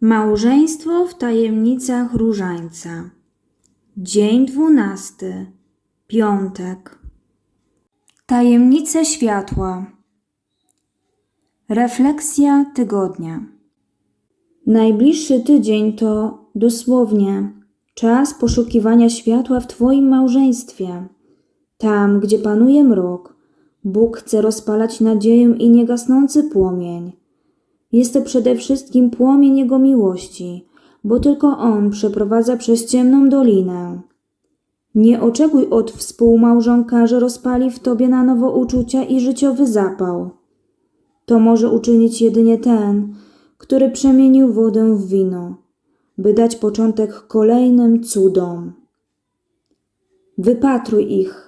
Małżeństwo w tajemnicach różańca. Dzień dwunasty. Piątek. Tajemnice światła. Refleksja tygodnia. Najbliższy tydzień to dosłownie czas poszukiwania światła w Twoim małżeństwie. Tam, gdzie panuje mrok, Bóg chce rozpalać nadzieję i niegasnący płomień. Jest to przede wszystkim płomień Jego miłości, bo tylko On przeprowadza przez ciemną dolinę. Nie oczekuj od współmałżonka, że rozpali w tobie na nowo uczucia i życiowy zapał. To może uczynić jedynie ten, który przemienił wodę w wino, by dać początek kolejnym cudom. Wypatruj ich.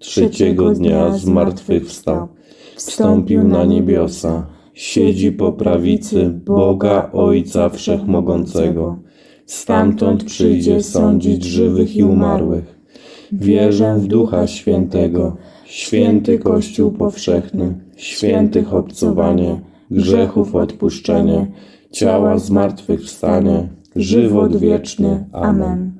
trzeciego dnia zmartwychwstał, wstąpił na niebiosa, siedzi po prawicy Boga Ojca Wszechmogącego. Stamtąd przyjdzie sądzić żywych i umarłych. Wierzę w Ducha Świętego, święty Kościół powszechny, świętych obcowanie, grzechów odpuszczenie, ciała zmartwychwstanie, żywot wieczny. Amen.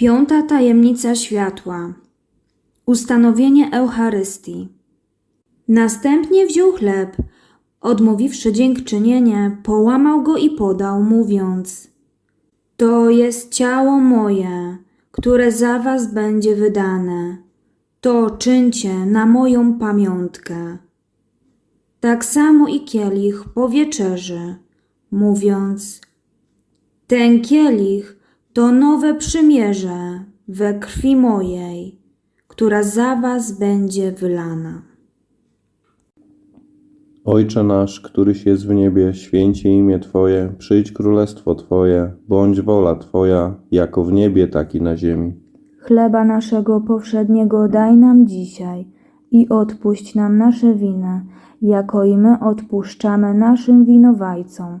Piąta tajemnica światła. Ustanowienie Eucharystii. Następnie wziął chleb, odmówiwszy dziękczynienie, połamał go i podał, mówiąc: To jest ciało moje, które za was będzie wydane. To czyńcie na moją pamiątkę. Tak samo i kielich po wieczerzy, mówiąc: Ten kielich to nowe przymierze we krwi mojej, która za was będzie wylana. Ojcze nasz, któryś jest w niebie, święcie imię Twoje, przyjdź królestwo Twoje, bądź wola Twoja, jako w niebie, tak i na ziemi. Chleba naszego powszedniego daj nam dzisiaj i odpuść nam nasze winy, jako i my odpuszczamy naszym winowajcom.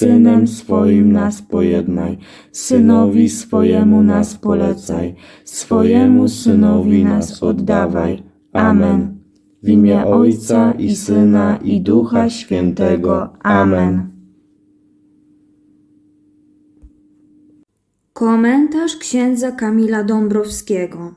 Synem swoim nas pojednaj, Synowi swojemu nas polecaj, swojemu Synowi nas oddawaj. Amen. W imię Ojca i Syna i Ducha Świętego. Amen. Komentarz księdza Kamila Dąbrowskiego.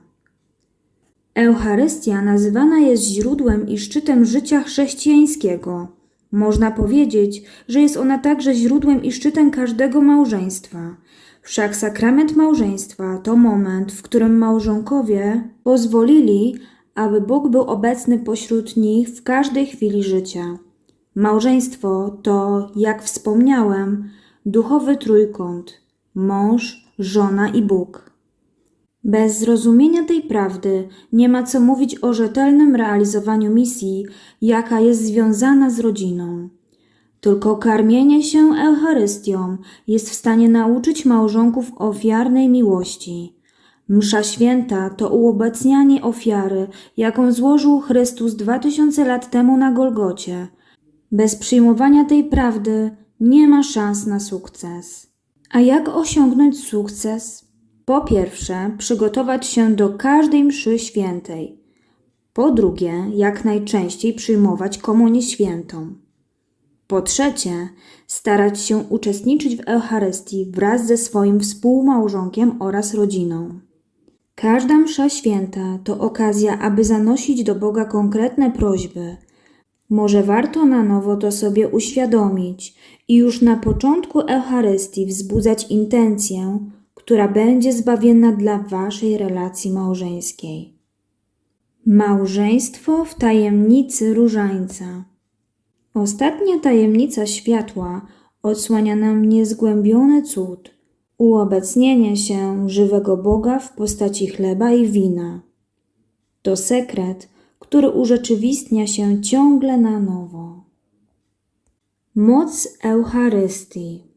Eucharystia nazywana jest źródłem i szczytem życia chrześcijańskiego. Można powiedzieć, że jest ona także źródłem i szczytem każdego małżeństwa. Wszak sakrament małżeństwa to moment, w którym małżonkowie pozwolili, aby Bóg był obecny pośród nich w każdej chwili życia. Małżeństwo to, jak wspomniałem, duchowy trójkąt mąż, żona i Bóg. Bez zrozumienia tej prawdy nie ma co mówić o rzetelnym realizowaniu misji, jaka jest związana z rodziną. Tylko karmienie się Eucharystią jest w stanie nauczyć małżonków ofiarnej miłości. Msza święta to uobecnianie ofiary, jaką złożył Chrystus dwa tysiące lat temu na Golgocie, Bez przyjmowania tej prawdy nie ma szans na sukces. A jak osiągnąć sukces? Po pierwsze, przygotować się do każdej mszy świętej. Po drugie, jak najczęściej przyjmować komunię świętą. Po trzecie, starać się uczestniczyć w Eucharystii wraz ze swoim współmałżonkiem oraz rodziną. Każda msza święta to okazja, aby zanosić do Boga konkretne prośby. Może warto na nowo to sobie uświadomić i już na początku Eucharystii wzbudzać intencję, która będzie zbawienna dla Waszej relacji małżeńskiej. Małżeństwo w tajemnicy różańca. Ostatnia tajemnica światła odsłania nam niezgłębiony cud uobecnienie się żywego Boga w postaci chleba i wina. To sekret, który urzeczywistnia się ciągle na nowo. Moc Eucharystii.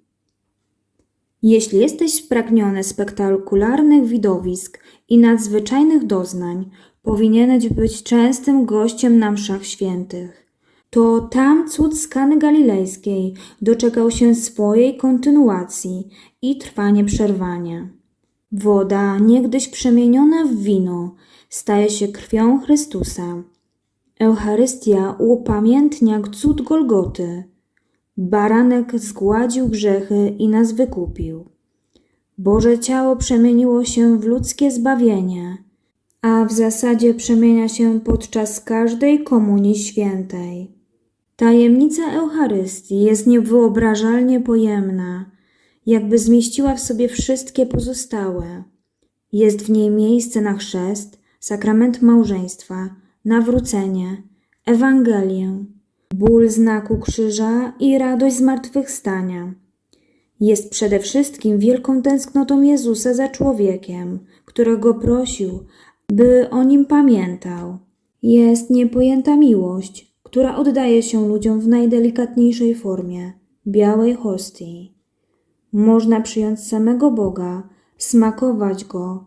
Jeśli jesteś spragniony spektakularnych widowisk i nadzwyczajnych doznań, powinieneś być częstym gościem na mszach świętych. To tam cud z Kany Galilejskiej doczekał się swojej kontynuacji i trwa nieprzerwanie. Woda, niegdyś przemieniona w wino, staje się krwią Chrystusa. Eucharystia upamiętnia cud Golgoty. Baranek zgładził grzechy i nas wykupił. Boże ciało przemieniło się w ludzkie zbawienie, a w zasadzie przemienia się podczas każdej komunii świętej. Tajemnica Eucharystii jest niewyobrażalnie pojemna, jakby zmieściła w sobie wszystkie pozostałe. Jest w niej miejsce na chrzest, sakrament małżeństwa, nawrócenie, Ewangelię, ból znaku krzyża i radość zmartwychwstania. Jest przede wszystkim wielką tęsknotą Jezusa za człowiekiem, którego prosił, by o nim pamiętał. Jest niepojęta miłość, która oddaje się ludziom w najdelikatniejszej formie białej hostii. Można przyjąć samego Boga, smakować go,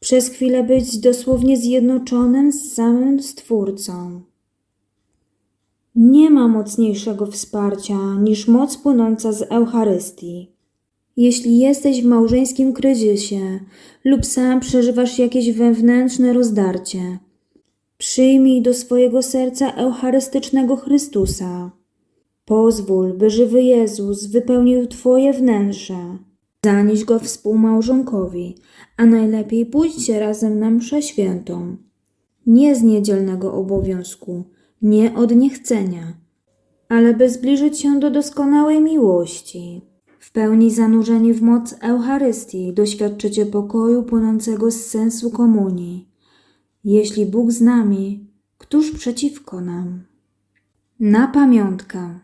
przez chwilę być dosłownie zjednoczonym z samym Stwórcą. Nie ma mocniejszego wsparcia niż moc płynąca z Eucharystii. Jeśli jesteś w małżeńskim kryzysie lub sam przeżywasz jakieś wewnętrzne rozdarcie, przyjmij do swojego serca eucharystycznego Chrystusa. Pozwól, by żywy Jezus wypełnił Twoje wnętrze. Zanieś go współmałżonkowi, a najlepiej pójdźcie razem na mszę świętą. Nie z niedzielnego obowiązku, nie od niechcenia, ale by zbliżyć się do doskonałej miłości. W pełni zanurzeni w moc Eucharystii doświadczycie pokoju płynącego z sensu komunii. Jeśli Bóg z nami, któż przeciwko nam? Na pamiątkę.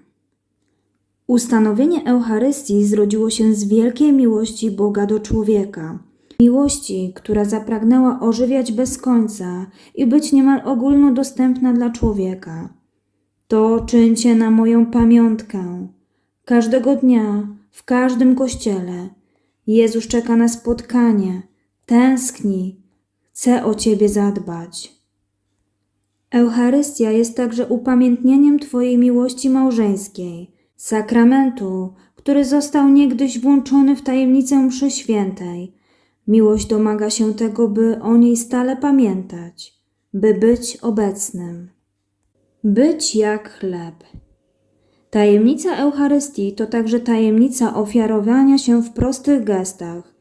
Ustanowienie Eucharystii zrodziło się z wielkiej miłości Boga do człowieka. Miłości, która zapragnęła ożywiać bez końca i być niemal ogólnodostępna dla człowieka. To czyńcie na moją pamiątkę. Każdego dnia, w każdym kościele. Jezus czeka na spotkanie, tęskni, chce o Ciebie zadbać. Eucharystia jest także upamiętnieniem Twojej miłości małżeńskiej, sakramentu, który został niegdyś włączony w tajemnicę mszy świętej. Miłość domaga się tego, by o niej stale pamiętać, by być obecnym. Być jak chleb. Tajemnica Eucharystii to także tajemnica ofiarowania się w prostych gestach.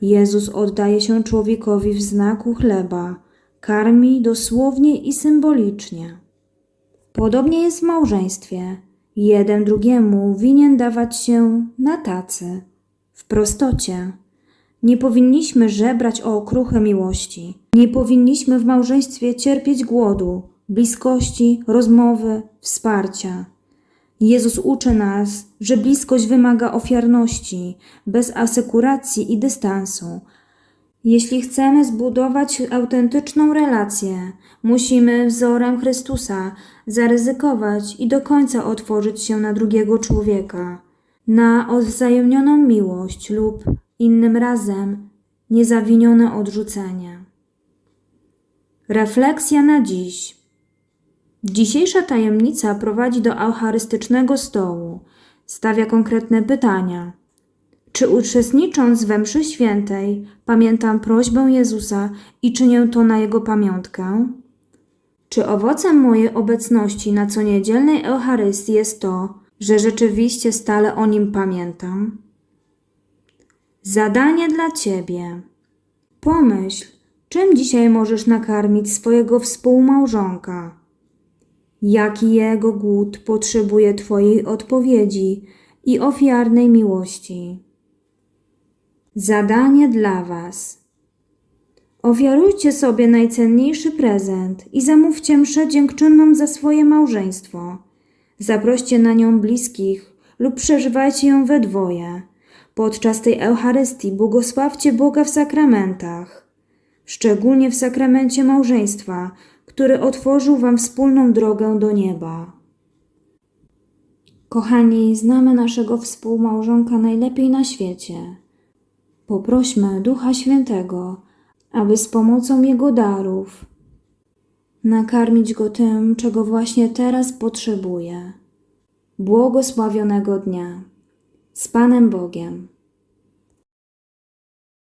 Jezus oddaje się człowiekowi w znaku chleba, karmi dosłownie i symbolicznie. Podobnie jest w małżeństwie. Jeden drugiemu winien dawać się na tacy, w prostocie. Nie powinniśmy żebrać o okruchę miłości. Nie powinniśmy w małżeństwie cierpieć głodu, bliskości, rozmowy, wsparcia. Jezus uczy nas, że bliskość wymaga ofiarności, bez asekuracji i dystansu. Jeśli chcemy zbudować autentyczną relację, musimy wzorem Chrystusa zaryzykować i do końca otworzyć się na drugiego człowieka, na odwzajemnioną miłość lub innym razem niezawinione odrzucenie. Refleksja na dziś. Dzisiejsza tajemnica prowadzi do eucharystycznego stołu. Stawia konkretne pytania. Czy uczestnicząc we mszy świętej pamiętam prośbę Jezusa i czynię to na Jego pamiątkę? Czy owocem mojej obecności na coniedzielnej Eucharystii jest to, że rzeczywiście stale o Nim pamiętam? Zadanie dla Ciebie. Pomyśl, czym dzisiaj możesz nakarmić swojego współmałżonka? Jaki jego głód potrzebuje Twojej odpowiedzi i ofiarnej miłości? Zadanie dla Was. Ofiarujcie sobie najcenniejszy prezent i zamówcie mszę dziękczynną za swoje małżeństwo. Zaproście na nią bliskich lub przeżywajcie ją we dwoje. Podczas tej Eucharystii błogosławcie Boga w sakramentach, szczególnie w sakramencie małżeństwa, który otworzył Wam wspólną drogę do nieba. Kochani, znamy naszego współmałżonka najlepiej na świecie. Poprośmy Ducha Świętego, aby z pomocą Jego darów nakarmić go tym, czego właśnie teraz potrzebuje. Błogosławionego dnia. Z Panem Bogiem.